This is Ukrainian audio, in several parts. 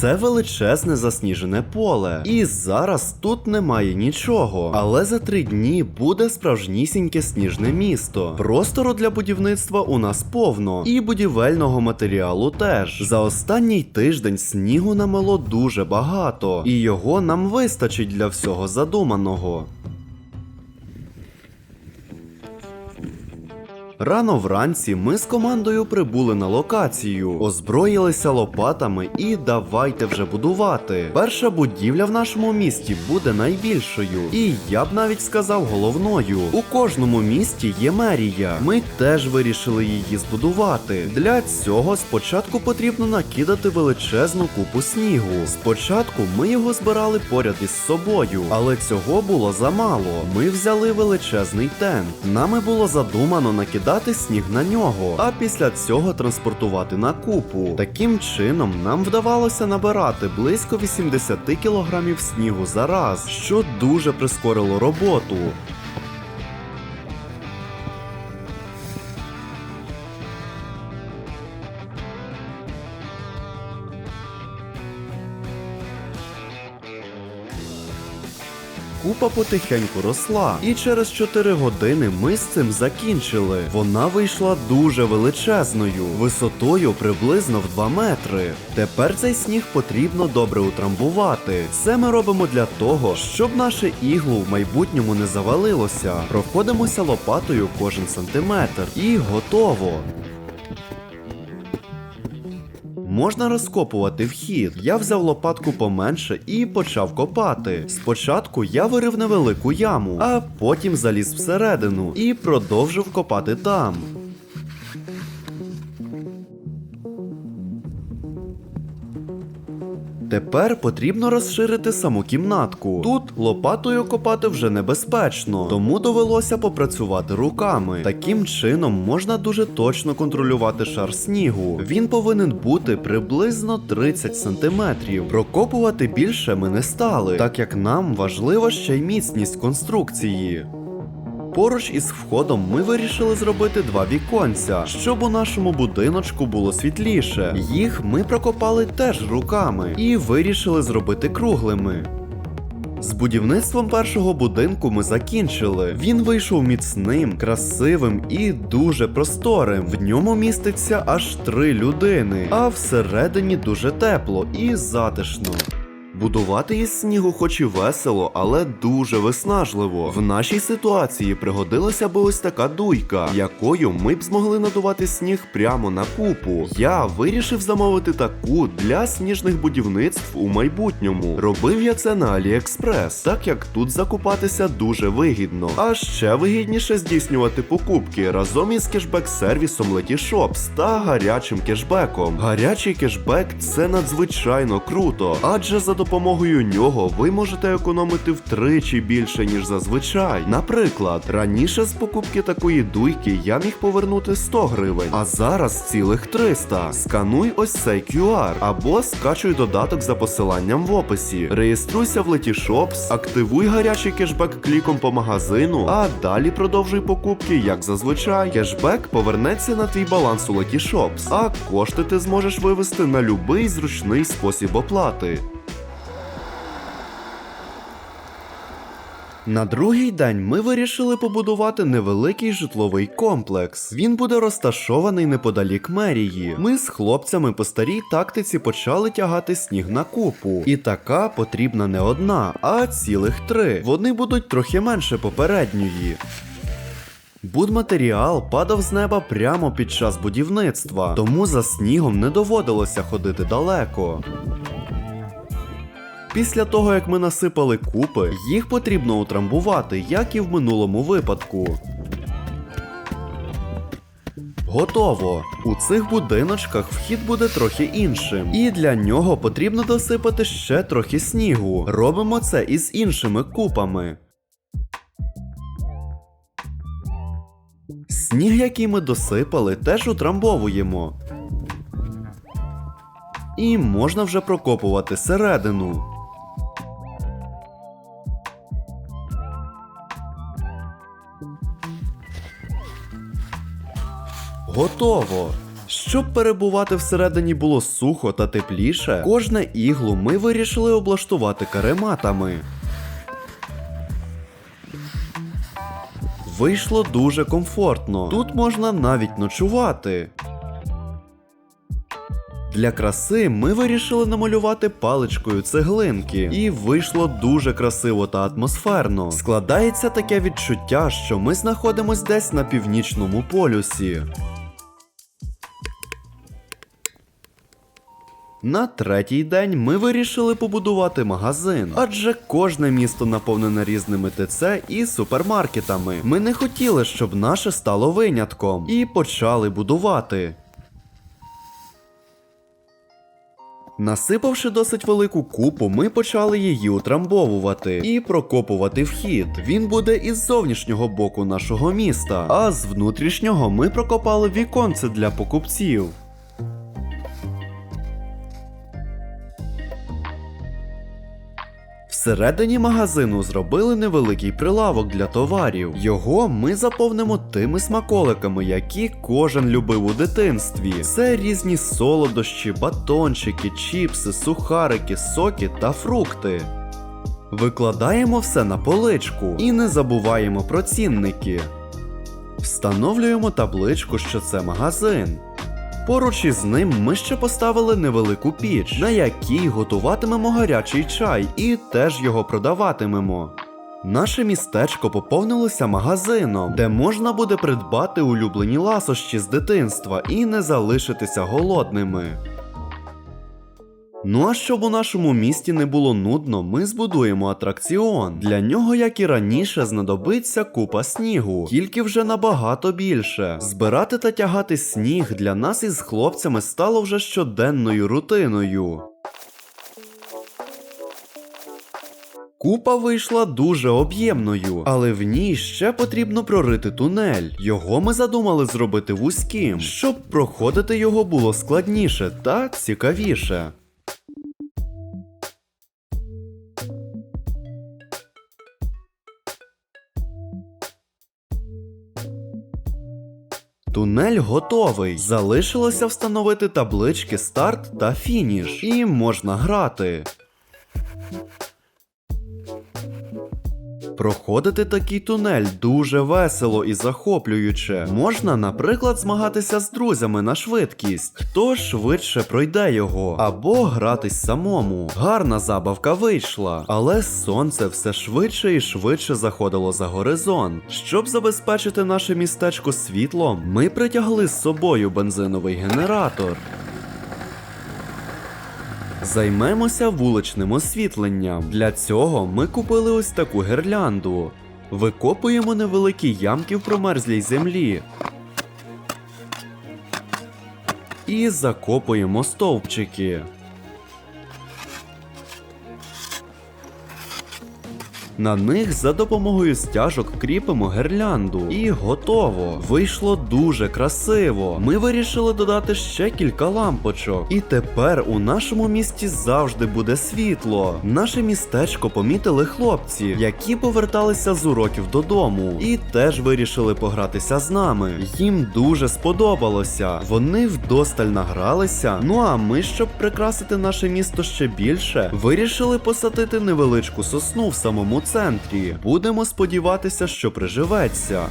Це величезне засніжене поле. І зараз тут немає нічого. Але за три дні буде справжнісіньке сніжне місто. Простору для будівництва у нас повно, і будівельного матеріалу теж. За останній тиждень снігу намело дуже багато, і його нам вистачить для всього задуманого. Рано вранці ми з командою прибули на локацію, озброїлися лопатами і давайте вже будувати. Перша будівля в нашому місті буде найбільшою, і я б навіть сказав головною. У кожному місті є мерія. Ми теж вирішили її збудувати. Для цього спочатку потрібно накидати величезну купу снігу. Спочатку ми його збирали поряд із собою, але цього було замало. Ми взяли величезний тент. Нами було задумано накидати сніг на нього, а після цього транспортувати на купу. Таким чином нам вдавалося набирати близько 80 кілограмів снігу за раз, що дуже прискорило роботу. Купа потихеньку росла, і через 4 години ми з цим закінчили. Вона вийшла дуже величезною, висотою приблизно в 2 метри. Тепер цей сніг потрібно добре утрамбувати. Це ми робимо для того, щоб наше іглу в майбутньому не завалилося. Проходимося лопатою кожен сантиметр. І готово. Можна розкопувати вхід. Я взяв лопатку поменше і почав копати. Спочатку я вирив невелику яму, а потім заліз всередину і продовжив копати там. Тепер потрібно розширити саму кімнатку. Тут лопатою копати вже небезпечно, тому довелося попрацювати руками. Таким чином можна дуже точно контролювати шар снігу. Він повинен бути приблизно 30 сантиметрів. Прокопувати більше ми не стали, так як нам важлива ще й міцність конструкції. Поруч із входом ми вирішили зробити два віконця, щоб у нашому будиночку було світліше. Їх ми прокопали теж руками і вирішили зробити круглими. З будівництвом першого будинку ми закінчили. Він вийшов міцним, красивим і дуже просторим. В ньому міститься аж три людини, а всередині дуже тепло і затишно. Будувати із снігу хоч і весело, але дуже виснажливо. В нашій ситуації пригодилася би ось така дуйка, якою ми б змогли надувати сніг прямо на купу. Я вирішив замовити таку для сніжних будівництв у майбутньому. Робив я це на AliExpress, так як тут закупатися дуже вигідно. А ще вигідніше здійснювати покупки разом із кешбек-сервісом Letyshops та гарячим кешбеком. Гарячий кешбек це надзвичайно круто, адже за допомогою нього ви можете економити втричі більше, ніж зазвичай. Наприклад, раніше з покупки такої дуйки я міг повернути 100 гривень, а зараз цілих 300. Скануй ось цей QR або скачуй додаток за посиланням в описі. Реєструйся в Letyshops, активуй гарячий кешбек кліком по магазину, а далі продовжуй покупки, як зазвичай. Кешбек повернеться на твій баланс у Letyshops, а кошти ти зможеш вивести на любий зручний спосіб оплати. На другий день ми вирішили побудувати невеликий житловий комплекс. Він буде розташований неподалік мерії. Ми з хлопцями по старій тактиці почали тягати сніг на купу. І така потрібна не одна, а цілих три. Вони будуть трохи менше попередньої. Будматеріал падав з неба прямо під час будівництва, тому за снігом не доводилося ходити далеко. Після того, як ми насипали купи, їх потрібно утрамбувати, як і в минулому випадку. Готово. У цих будиночках вхід буде трохи іншим, і для нього потрібно досипати ще трохи снігу. Робимо це із іншими купами. Сніг, який ми досипали, теж утрамбовуємо. І можна вже прокопувати середину. Готово. Щоб перебувати всередині було сухо та тепліше, кожне іглу ми вирішили облаштувати карематами. Вийшло дуже комфортно. Тут можна навіть ночувати. Для краси ми вирішили намалювати паличкою цеглинки, і вийшло дуже красиво та атмосферно. Складається таке відчуття, що ми знаходимось десь на північному полюсі. На третій день ми вирішили побудувати магазин, адже кожне місто наповнене різними ТЦ і супермаркетами. Ми не хотіли, щоб наше стало винятком, і почали будувати. Насипавши досить велику купу, ми почали її утрамбовувати і прокопувати вхід. Він буде із зовнішнього боку нашого міста, а з внутрішнього ми прокопали віконце для покупців. Всередині магазину зробили невеликий прилавок для товарів. Його ми заповнимо тими смаколиками, які кожен любив у дитинстві. Це різні солодощі, батончики, чіпси, сухарики, соки та фрукти. Викладаємо все на поличку і не забуваємо про цінники. Встановлюємо табличку, що це магазин. Поруч із ним ми ще поставили невелику піч, на якій готуватимемо гарячий чай і теж його продаватимемо. Наше містечко поповнилося магазином, де можна буде придбати улюблені ласощі з дитинства і не залишитися голодними. Ну а щоб у нашому місті не було нудно, ми збудуємо атракціон. Для нього, як і раніше, знадобиться купа снігу, тільки вже набагато більше. Збирати та тягати сніг для нас із хлопцями стало вже щоденною рутиною. Купа вийшла дуже об'ємною, але в ній ще потрібно прорити тунель. Його ми задумали зробити вузьким, щоб проходити його було складніше та цікавіше. Тунель готовий. Залишилося встановити таблички старт та фініш. І можна грати. Проходити такий тунель дуже весело і захоплююче. Можна, наприклад, змагатися з друзями на швидкість, хто швидше пройде його, або гратись самому. Гарна забавка вийшла, але сонце все швидше і швидше заходило за горизонт. Щоб забезпечити наше містечко світлом, ми притягли з собою бензиновий генератор. Займемося вуличним освітленням. Для цього ми купили ось таку гірлянду. Викопуємо невеликі ямки в промерзлій землі. І закопуємо стовпчики. На них за допомогою стяжок кріпимо гірлянду. І готово. Вийшло дуже красиво. Ми вирішили додати ще кілька лампочок. І тепер у нашому місті завжди буде світло. Наше містечко помітили хлопці, які поверталися з уроків додому, і теж вирішили погратися з нами. Їм дуже сподобалося. Вони вдосталь награлися. Ну а ми, щоб прикрасити наше місто ще більше, вирішили посадити невеличку сосну в самому центрі. Будемо сподіватися, що приживеться.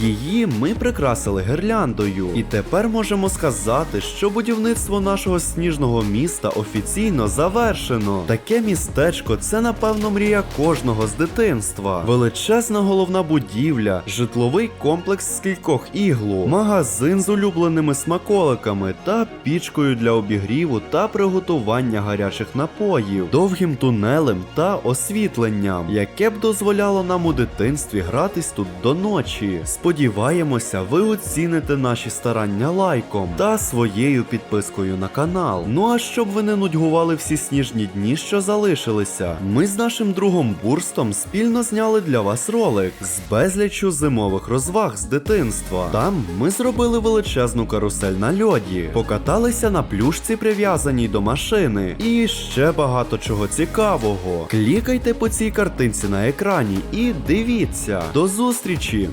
Її ми прикрасили гірляндою, і тепер можемо сказати, що будівництво нашого сніжного міста офіційно завершено. Таке містечко це напевно мрія кожного з дитинства. Величезна головна будівля, житловий комплекс з кількох іглу, магазин з улюбленими смаколиками та пічкою для обігріву та приготування гарячих напоїв, довгим тунелем та освітленням, яке б дозволяло нам у дитинстві гратись тут до ночі. Сподіваємося, ви оціните наші старання лайком та своєю підпискою на канал. Ну а щоб ви не нудьгували всі сніжні дні, що залишилися, ми з нашим другом Бурстом спільно зняли для вас ролик з безліччю зимових розваг з дитинства. Там ми зробили величезну карусель на льоді, покаталися на плюшці, прив'язаній до машини, і ще багато чого цікавого. Клікайте по цій картинці на екрані і дивіться. До зустрічі!